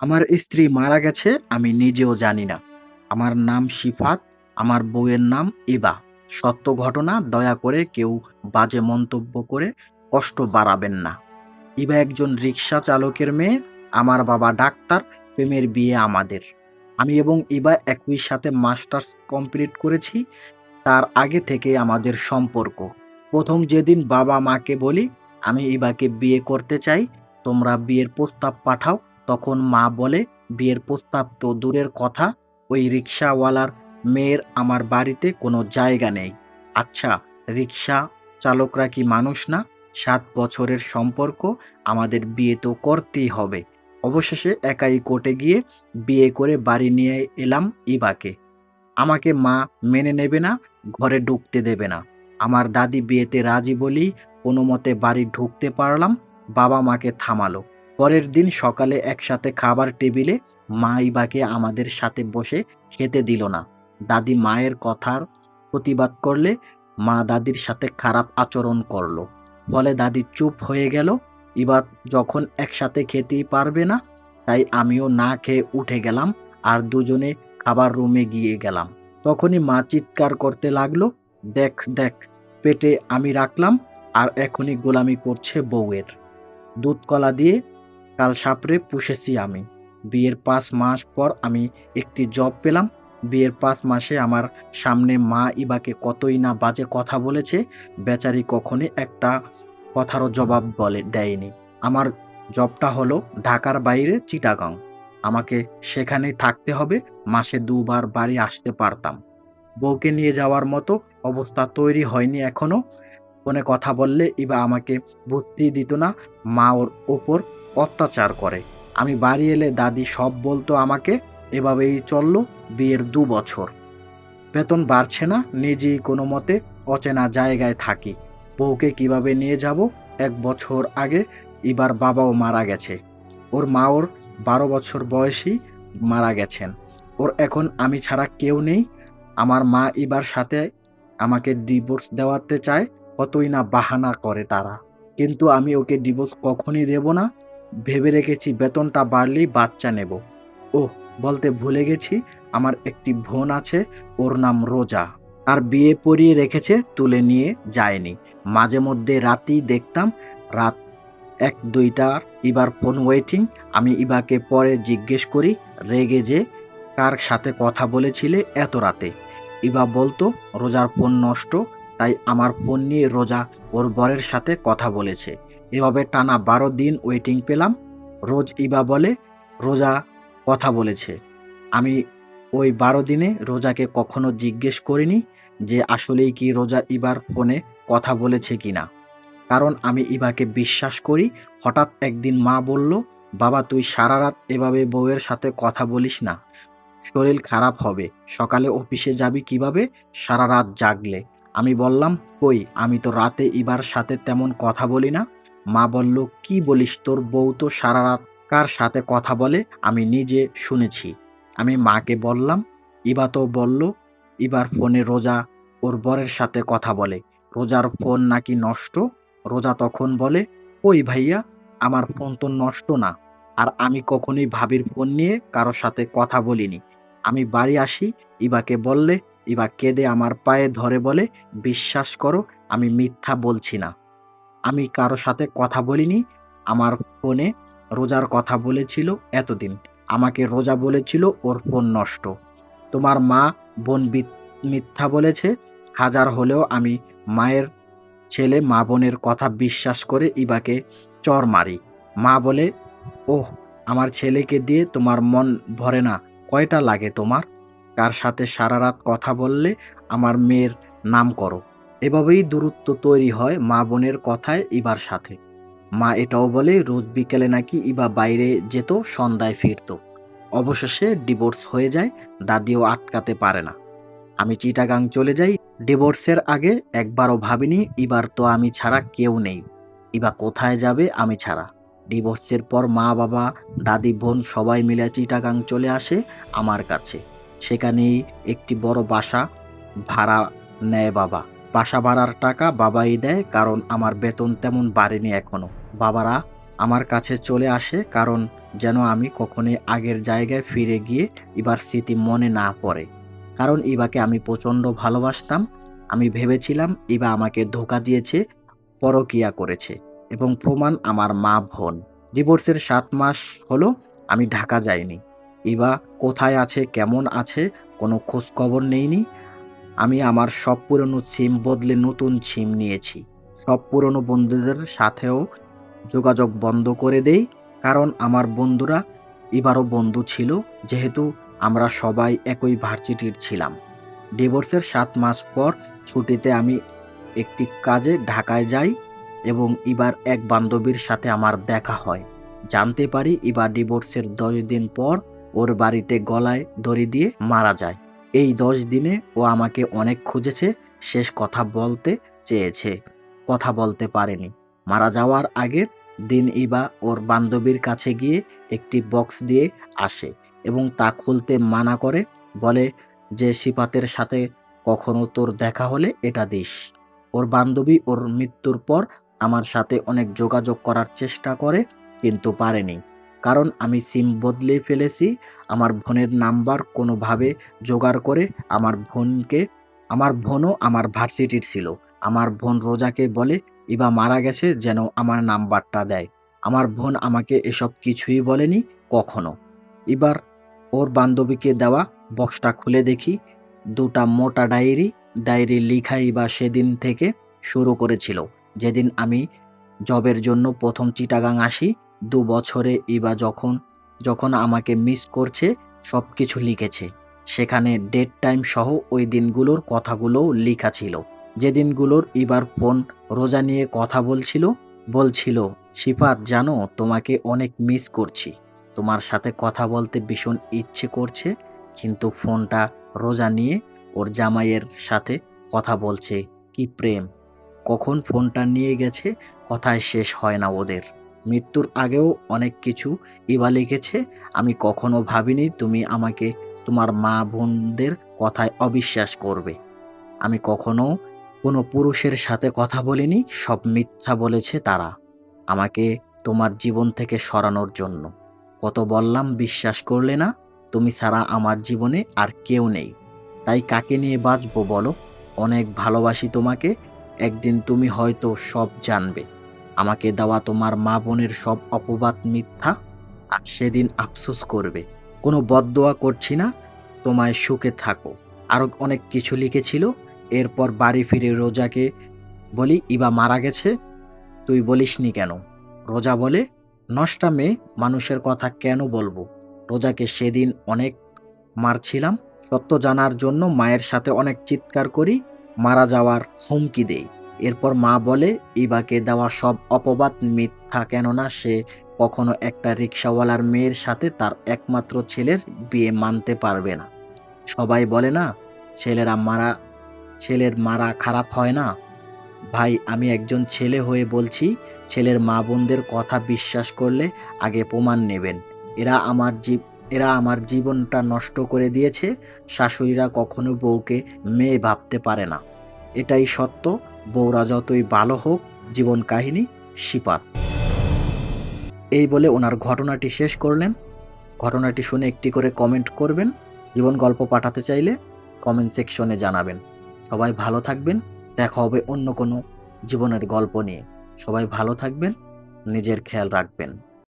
আমার স্ত্রী মারা গেছে, আমি নিজেও জানি না। আমার নাম শিফাত, আমার বউয়ের নাম ইবা। সত্য ঘটনা, দয়া করে কেউ বাজে মন্তব্য করে কষ্ট বাড়াবেন না। ইবা একজন রিক্সা চালকের মেয়ে, আমার বাবা ডাক্তার, প্রেমের বিয়ে আমাদের। আমি এবং ইবা একই সাথে মাস্টার্স কমপ্লিট করেছি, তার আগে থেকে আমাদের সম্পর্ক। প্রথম যেদিন বাবা মাকে বলি, আমি ইবাকে বিয়ে করতে চাই, তোমরা বিয়ের প্রস্তাব পাঠাও তখন মা বলে, বিয়ের প্রস্তাব তো দূরের কথা, ওই রিক্সাওয়ালার মেয়ের আমার বাড়িতে কোনো জায়গা নেই। আচ্ছা রিক্সা চালকরা কি মানুষ না? সাত বছরের সম্পর্ক, আমাদের বিয়ে তো করতেই হবে। অবশেষে একাই কোর্টে গিয়ে বিয়ে করে বাড়ি নিয়ে এলাম ইবাকে। আমাকে মা মেনে নেবে না, ঘরে ঢুকতে দেবে না। আমার দাদি বিয়েতে রাজি বলি কোনো মতে বাড়ি ঢুকতে পারলাম, বাবা মাকে থামালো। পরের দিন সকালে একসাথে খাবার টেবিলে মা ইবাকে আমাদের সাথে বসে খেতে দিল না। দাদি মায়ের কথার প্রতিবাদ করলে মা দাদির সাথে খারাপ আচরণ করল। ফলে দাদি চুপ হয়ে গেল। এবার যখন একসাথে খেতেই পারবে না, তাই আমিও না খেয়ে উঠে গেলাম আর দুজনে খাবার রুমে গিয়ে গেলাম। তখনই মা চিৎকার করতে লাগল, দেখ দেখ, পেটে আমি রাখলাম আর এখনই গোলামি করছে বউয়ের। দুধ কলা দিয়ে কাল সাপড়ে পুষেছি আমি। বিয়ের পাঁচ মাস পর আমি একটি জব পেলাম। বিয়ের পাঁচ মাসে আমার সামনে মা ইবাকে কতই না বাজে কথা বলেছে, বেচারি কখনই একটা কথারও জবাব বলে, দেয়নি। আমার জবটা হলো ঢাকার বাইরে চিটাগাং। আমাকে সেখানেই থাকতে হবে, মাসে দুবার বাড়ি আসতে পারতাম। বউকে নিয়ে যাওয়ার মতো অবস্থা তৈরি হয়নি এখনও ফোনে কথা বললে ইবা আমাকে বুঝতেই দিত না, মা ওর ওপর অত্যাচার করে। আমি বাড়ি এলে দাদি সব বলতো আমাকে, এভাবেই চলল বিয়ের দু বছর। বেতন বাড়ছে না, নিজেই কোনো মতে অচেনা জায়গায় থাকি। বউকে কীভাবে নিয়ে যাব? এক বছর আগে এবার বাবাও মারা গেছে। ওর মা ওর বারো বছর বয়সী মারা গেছেন। ওর এখন আমি ছাড়া কেউ নেই। আমার মা এবার সাথে আমাকে ডিভোর্স দেওয়াতে চায়, কতই না বাহানা করে তারা। কিন্তু আমি ওকে ডিভোর্স কখনই দেব না। ভেবে রেখেছি বেতনটা বাড়লেই বাচ্চা নেব। ও বলতে ভুলে গেছি, আমার একটি বোন আছে, ওর নাম রোজা। আর বিয়ে পরিয়ে রেখেছে, তুলে নিয়ে যায়নি। মাঝে মধ্যে রাতেই দেখতাম, রাত এক দুইটার ইবার ফোন ওয়েটিং, আমি ইবাকে পরে জিজ্ঞেস করি, রেগে যে, কার সাথে কথা বলেছিলে এত রাতে? ইবা বলতো, রোজার ফোন নষ্ট, তাই আমার ফোন নিয়ে রোজা ওর বরের সাথে কথা বলেছে। এভাবে টানা বারো দিন ওয়েটিং পেলাম। রোজ ইবা বলে, রোজা কথা বলেছে। আমি ওই বারো দিনে রোজাকে কখনো জিজ্ঞেস করিনি যে আসলেই কি রোজা ইবার ফোনে কথা বলেছে কি না কারণ আমি ইবাকে বিশ্বাস করি, হঠাৎ একদিন মা বলল, বাবা, তুই সারা রাত এভাবে বউয়ের সাথে কথা বলিস না। শরীর খারাপ হবে। সকালে অফিসে যাবি কীভাবে? সারা রাত জাগলে। আমি বললাম, কই, আমি তো রাতে ইবার সাথে তেমন কথা বলি না। মা বলল, কি বলিস তোর বউ তো সারা রাত কার সাথে কথা বলে? আমি নিজে শুনেছি। আমি মাকে বললাম ইবা তো বলল ইবার ফোনে রোজা ওর বরের সাথে কথা বলে। রোজার ফোন নাকি নষ্ট? রোজা তখন বলে, ওই ভাইয়া, আমার ফোন তো নষ্ট না। আর আমি কখনোই ভাবির ফোন নিয়ে কারোর সাথে কথা বলিনি। আমি বাড়ি আসি, ইবাকে বললে, ইবা কেঁদে আমার পায়ে ধরে বলে, বিশ্বাস করো, আমি মিথ্যা বলছি না। আমি কারও সাথে কথা বলিনি। আমার ফোনে রোজার কথা বলেছিল এতদিন। আমাকে রোজা বলেছিল ওর ফোন নষ্ট। তোমার মা বোন মিথ্যা বলেছে। হাজার হলেও আমি মায়ের ছেলে, মা বোনের কথা বিশ্বাস করে ইবাকে চর মারি। মা বলে, ওহ, আমার ছেলেকে দিয়ে তোমার মন ভরে না। কয়টা লাগে তোমার? কার সাথে সারা রাত কথা বললে আমার মেয়ের নাম করো। এভাবেই দূরত্ব তৈরি হয় মা বোনের কথায় ইবার সাথে। মা এটাও বলে, রোজ বিকেলে নাকি ইবা বাইরে যেত, সন্ধ্যায় ফিরতো। অবশেষে ডিভোর্স হয়ে যায়, দাদিও আটকাতে পারে না। আমি চিটাগাং চলে যাই, ডিভোর্সের আগে একবারও ভাবিনি এবার তো আমি ছাড়া কেউ নেই। ইবা কোথায় যাবে, আমি ছাড়া। ডিভোর্সের পর মা, বাবা, দাদি, বোন সবাই মিলে চিটাগাং চলে আসে আমার কাছে। সেখানেই একটি বড় বাসা ভাড়া নেয় বাবা। বাসা ভাড়ার টাকা বাবাই দেয়, কারণ আমার বেতন তেমন বাড়েনি এখনও। বাবারা আমার কাছে চলে আসে, কারণ যেন আমি কখনোই আগের জায়গায় ফিরে গিয়ে এবার স্মৃতি মনে না পড়ে। কারণ ইবাকে আমি প্রচণ্ড ভালোবাসতাম। আমি ভেবেছিলাম ইবা আমাকে ধোকা দিয়েছে, পরকিয়া করেছে এবং প্রমাণ আমার মা বোন। ডিভোর্সের সাত মাস হলো, আমি ঢাকা যাইনি। ইবা কোথায় আছে, কেমন আছে, কোনো খোঁজখবর নেইনি। আমি আমার সব পুরনো সিম বদলে নতুন সিম নিয়েছি। সব পুরনো বন্ধুদের সাথেও যোগাযোগ বন্ধ করে দেই, কারণ আমার বন্ধুরা এবারও বন্ধু ছিল, যেহেতু আমরা সবাই একই ভার্সিটির ছিলাম। ডিভোর্সের সাত মাস পর ছুটিতে আমি একটি কাজে ঢাকায় যাই এবং এবার এক বান্ধবীর সাথে আমার দেখা হয়। জানতে পারি এবার ডিভোর্সের দশ দিন পর ওর বাড়িতে গলায় দড়ি দিয়ে মারা যায়। এই দশ দিনে ও আমাকে অনেক খুঁজেছে, শেষ কথা বলতে চেয়েছে। কথা বলতে পারেনি। মারা যাওয়ার আগের দিন ইবা ওর বান্ধবীর কাছে গিয়ে একটি বক্স দিয়ে আসে এবং তা খুলতে মানা করে, বলে যে সিপাতের সাথে কখনো তোর দেখা হলে এটা দিস। ওর বান্ধবী ওর মৃত্যুর পর আমার সাথে অনেক যোগাযোগ করার চেষ্টা করে, কিন্তু পারেনি। কারণ আমি সিম বদলে ফেলেছি, আমার বোনের নাম্বার কোনোভাবে জোগাড় করে আমার বোনকে, আমার বোনও আমার ভার্সিটির ছিল। আমার বোন রোজাকে বলে ইবা মারা গেছে যেন আমার নাম্বারটা দেয়। আমার বোন আমাকে এসব কিছুই বলেনি কখনো। এবার ওর বান্ধবীকে দেওয়া বক্সটা খুলে দেখি। দুটা মোটা ডায়েরি ডায়েরি লিখাই বা সেদিন থেকে শুরু করেছিল। যেদিন আমি জবের জন্য প্রথম চিটাগাং আসি দু বছরে ইবা যখন যখন আমাকে মিস করছে সব কিছু লিখেছে। সেখানে ডেট টাইম সহ ওই দিনগুলোর কথাগুলোও লেখা ছিল। যে দিনগুলোর ইবার ফোন রোজা নিয়ে কথা বলছিল বলছিল শিফাত জানো, তোমাকে অনেক মিস করছি। তোমার সাথে কথা বলতে ভীষণ ইচ্ছে করছে, কিন্তু ফোনটা রোজা নিয়ে ওর জামাইয়ের সাথে কথা বলছে। কি প্রেম। কখন ফোনটা নিয়ে গেছে, কথায় শেষ হয় না ওদের। মৃত্যুর আগেও অনেক কিছু ইবা লিখেছে। আমি কখনো ভাবিনি তুমি আমাকে তোমার মা বোনদের কথায় অবিশ্বাস করবে। আমি কখনো কোনো পুরুষের সাথে কথা বলিনি, সব মিথ্যা বলেছে তারা আমাকে তোমার জীবন থেকে সরানোর জন্য। কত বললাম, বিশ্বাস করলে না? তুমি ছাড়া আমার জীবনে আর কেউ নেই। তাই কাকে নিয়ে বাঁচবো বলো? অনেক ভালোবাসি তোমাকে, একদিন তুমি হয়তো সব জানবে। আমাকে দেওয়া তোমার মা বোনের সব অপবাদ মিথ্যা, আর সেদিন আফসোস করবে। কোনো বদদোয়া করছি না, তোমায় সুখে থাকো। আরও অনেক কিছু লিখেছিল, এরপর বাড়ি ফিরে রোজাকে বলি, ইবা মারা গেছে? তুই বলিসনি কেন? রোজা বলে, নষ্টা মেয়ে, মানুষের কথা কেন বলব? রোজাকে সেদিন অনেক মারছিলাম। সত্য জানার জন্য মায়ের সাথে অনেক চিৎকার করি, মারা যাওয়ার হুমকি দেই। এরপর মা বলে, ইবাকে দেওয়া সব অপবাদ মিথ্যা কেননা সে কখনো একটা রিক্সাওয়ালার মেয়ের সাথে তার একমাত্র ছেলের বিয়ে মানতে পারবে না। সবাই বলে, না, ছেলেরা মারা, ছেলের মারা খারাপ হয় না। ভাই, আমি একজন ছেলে হয়ে বলছি, ছেলের মা বোনদের কথা বিশ্বাস করলে আগে প্রমাণ নেবেন। এরা আমার জীব, এরা আমার জীবনটা নষ্ট করে দিয়েছে, শাশুড়িরা কখনো বউকে মেয়ে ভাবতে পারে না। এটাই সত্য বউরা যতই ভালো হোক, জীবন কাহিনী, শিপাত। এই বলে ওনার ঘটনাটি শেষ করলেন। ঘটনাটি শুনে একটি করে কমেন্ট করবেন। জীবন গল্প পাঠাতে চাইলে কমেন্ট সেকশনে জানাবেন। সবাই ভালো থাকবেন। দেখা হবে অন্য কোনো জীবনের গল্প নিয়ে। সবাই ভালো থাকবেন। নিজের খেয়াল রাখবেন।